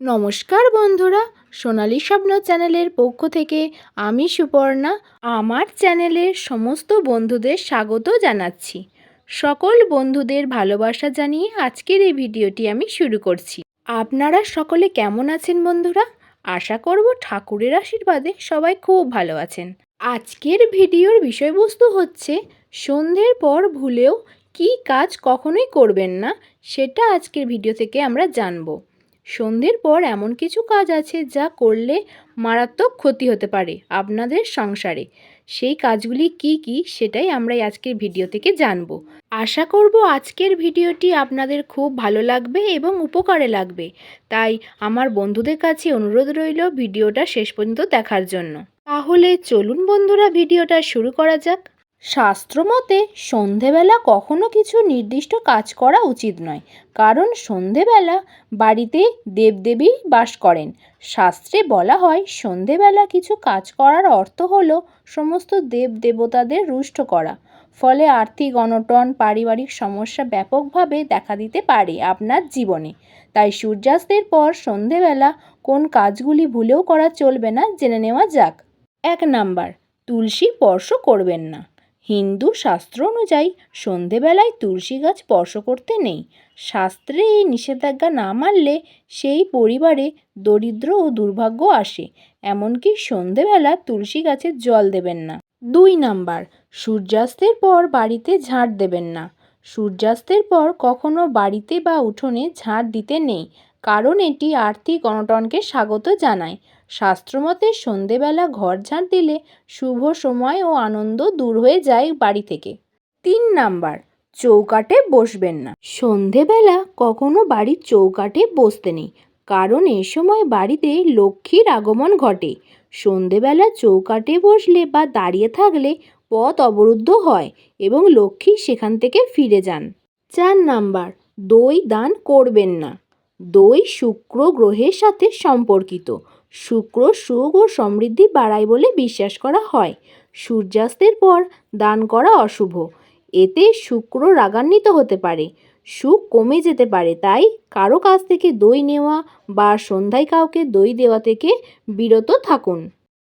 নমস্কার বন্ধুরা, সোনালি স্বপ্ন চ্যানেলের পক্ষ থেকে আমি সুপর্ণা, আমার চ্যানেলের সমস্ত বন্ধুদের স্বাগত জানাচ্ছি। সকল বন্ধুদের ভালোবাসা জানিয়ে আজকের এই ভিডিওটি আমি শুরু করছি। আপনারা সকলে কেমন আছেন বন্ধুরা? আশা করব ঠাকুরের আশীর্বাদে সবাই খুব ভালো আছেন। আজকের ভিডিওর বিষয়বস্তু হচ্ছে, সন্ধ্যের পর ভুলেও কী কাজ কখনোই করবেন না, সেটা আজকের ভিডিও থেকে আমরা জানব। সন্ধ্যের পর এমন কিছু কাজ আছে যা করলে মারাত্মক ক্ষতি হতে পারে আপনাদের সংসারে। সেই কাজগুলি কি কি সেটাই আমরা আজকের ভিডিও থেকে জানব। আশা করব আজকের ভিডিওটি আপনাদের খুব ভালো লাগবে এবং উপকারে লাগবে। তাই আমার বন্ধুদের কাছে অনুরোধ রইল ভিডিওটা শেষ পর্যন্ত দেখার জন্য। তাহলে চলুন বন্ধুরা ভিডিওটা শুরু করা যাক। শাস্ত্রমতে, সন্ধেবেলা কখনো কিছু নির্দিষ্ট কাজ করা উচিত নয়। কারণ সন্ধেবেলা বাড়িতে দেবদেবী বাস করেন। শাস্ত্রে বলা হয়, সন্ধেবেলা কিছু কাজ করার অর্থ হল সমস্ত দেব দেবতাদের রুষ্ট করা। ফলে আর্থিক অনটন, পারিবারিক সমস্যা ব্যাপকভাবে দেখা দিতে পারে আপনার জীবনে। তাই সূর্যাস্তের পর সন্ধেবেলা কোন কাজগুলি ভুলেও করা চলবে না, জেনে নেওয়া যাক। এক নাম্বার, তুলসী স্পর্শ করবেন না। হিন্দু শাস্ত্র অনুযায়ী সন্ধেবেলায় তুলসী গাছ স্পর্শ করতে নেই। শাস্ত্রে এই নিষেধাজ্ঞা না মানলে সেই পরিবারে দরিদ্র ও দুর্ভাগ্য আসে, এমনকি সন্ধেবেলা তুলসী গাছে জল দেবেন না। দুই নাম্বার, সূর্যাস্তের পর বাড়িতে ঝাঁট দেবেন না। সূর্যাস্তের পর কখনো বাড়িতে বা উঠোনে ঝাঁট দিতে নেই। কারণ এটি আর্থিক অনটনকে স্বাগত জানায়। শাস্ত্রমতে সন্ধেবেলা ঘর ঝাঁট দিলে শুভ সময় ও আনন্দ দূর হয়ে যায় বাড়ি থেকে। তিন নাম্বার চৌকাটে বসবেন না। সন্ধেবেলা কখনো বাড়ির চৌকাটে বসতে নেই, কারণ এ সময় বাড়িতে লক্ষ্মীর আগমন ঘটে। সন্ধেবেলা চৌকাটে বসলে বা দাঁড়িয়ে থাকলে পথ অবরুদ্ধ হয় এবং লক্ষ্মী সেখান থেকে ফিরে যান। চার নাম্বার, দই দান করবেন না। দই শুক্র গ্রহের সাথে সম্পর্কিত। শুক্র সুখ ও সমৃদ্ধি বাড়ায় বলে বিশ্বাস করা হয়। সূর্যাস্তের পর দান করা অশুভ। এতে শুক্র রাগান্বিত হতে পারে। সুখ কমে যেতে পারে, তাই কারও কাছ থেকে দই নেওয়া বা সন্ধ্যায় কাউকে দই দেওয়া থেকে বিরত থাকুন।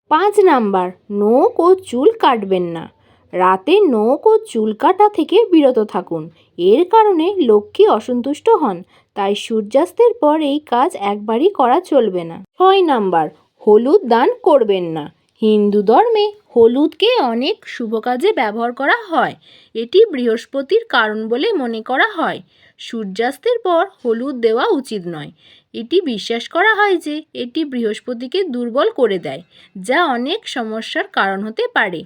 পাঁচ নাম্বার, নখ ও চুল কাটবেন না। রাতে নখ ও চুল কাটা থেকে বিরত থাকুন। এর কারণে লক্ষ্মী অসন্তুষ্ট হন। তাই সূর্যাস্তের পর এই কাজ একবারই করা চলবে না। ছয় নাম্বার, হলুদ দান করবেন না। হিন্দু ধর্মে হলুদকে অনেক শুভ কাজে ব্যবহার করা হয়। এটি বৃহস্পতির কারণ বলে মনে করা হয়। সূর্যাস্তের পর হলুদ দেওয়া উচিত নয়। এটি বিশ্বাস করা হয় যে এটি বৃহস্পতিকে দুর্বল করে দেয়, যা অনেক সমস্যার কারণ হতে পারে।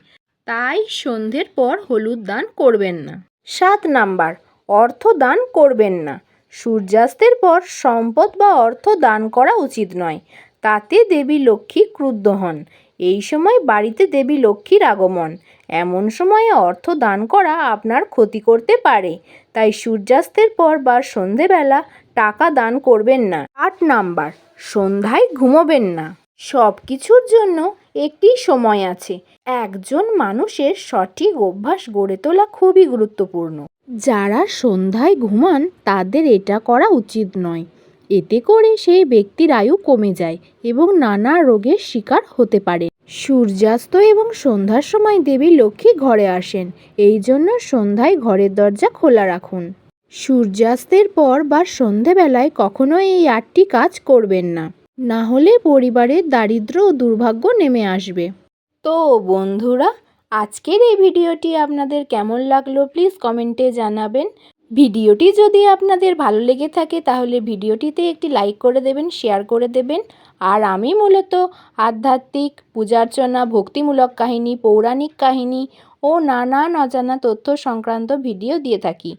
তাই সন্ধ্যের পর হলুদ দান করবেন না। সাত নাম্বার, অর্থ দান করবেন না। সূর্যাস্তের পর সম্পদ বা অর্থ দান করা উচিত নয়। তাতে দেবী লক্ষ্মী ক্রুদ্ধ হন। এই সময় বাড়িতে দেবী লক্ষ্মীর আগমন। এমন সময়ে অর্থ দান করা আপনার ক্ষতি করতে পারে। তাই সূর্যাস্তের পর বা সন্ধেবেলা টাকা দান করবেন না। আট নাম্বার, সন্ধ্যায় ঘুমোবেন না। সব কিছুর জন্য একটি সময় আছে। একজন মানুষের সঠিক অভ্যাস গড়ে তোলা খুবই গুরুত্বপূর্ণ। যারা সন্ধ্যায় ঘুমান, তাদের এটা করা উচিত নয়। এতে করে সেই ব্যক্তির আয়ু কমে যায় এবং নানা রোগের শিকার হতে পারে। সূর্যাস্ত এবং সন্ধ্যার সময় দেবী লক্ষ্মী ঘরে আসেন। এই জন্য সন্ধ্যায় ঘরের দরজা খোলা রাখুন। সূর্যাস্তের পর বা সন্ধেবেলায় কখনো এই আটটি কাজ করবেন না। না হলে পরিবারের দারিদ্র ও দুর্ভাগ্য নেমে আসবে। তো বন্ধুরা, আজকের এই ভিডিওটি আপনাদের কেমন লাগল প্লিজ কমেন্টে জানাবেন। ভিডিওটি যদি আপনাদের ভালো লেগে থাকে তাহলে ভিডিওটিতে একটি লাইক করে দেবেন, শেয়ার করে দেবেন। আর আমি মূলত আধ্যাত্মিক, পূজার্চনা, ভক্তিমূলক কাহিনী, পৌরাণিক কাহিনী ও নানান অজানা তথ্য সংক্রান্ত ভিডিও দিয়ে থাকি।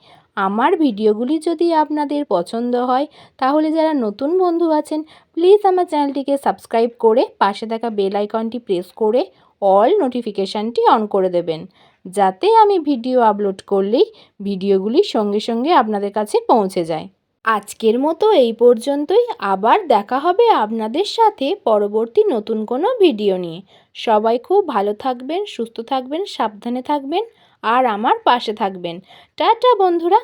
আমার ভিডিওগুলি যদি আপনাদের পছন্দ হয়, তাহলে যারা নতুন বন্ধু আছেন প্লিজ আমার চ্যানেলটিকে সাবস্ক্রাইব করে পাশে থাকা বেল আইকনটি প্রেস করে অল নোটিফিকেশানটি অন করে দেবেন। যাতে আমি ভিডিও আপলোড করলেই ভিডিওগুলি সঙ্গে সঙ্গে আপনাদের কাছে পৌঁছে যায়। আজকের মতো এই পর্যন্তই। আবার দেখা হবে আপনাদের সাথে পরবর্তী নতুন কোনো ভিডিও নিয়ে। সবাই খুব ভালো থাকবেন, সুস্থ থাকবেন, সাবধানে থাকবেন। আর আমার পাশে থাকবেন। টাটা বন্ধুরা।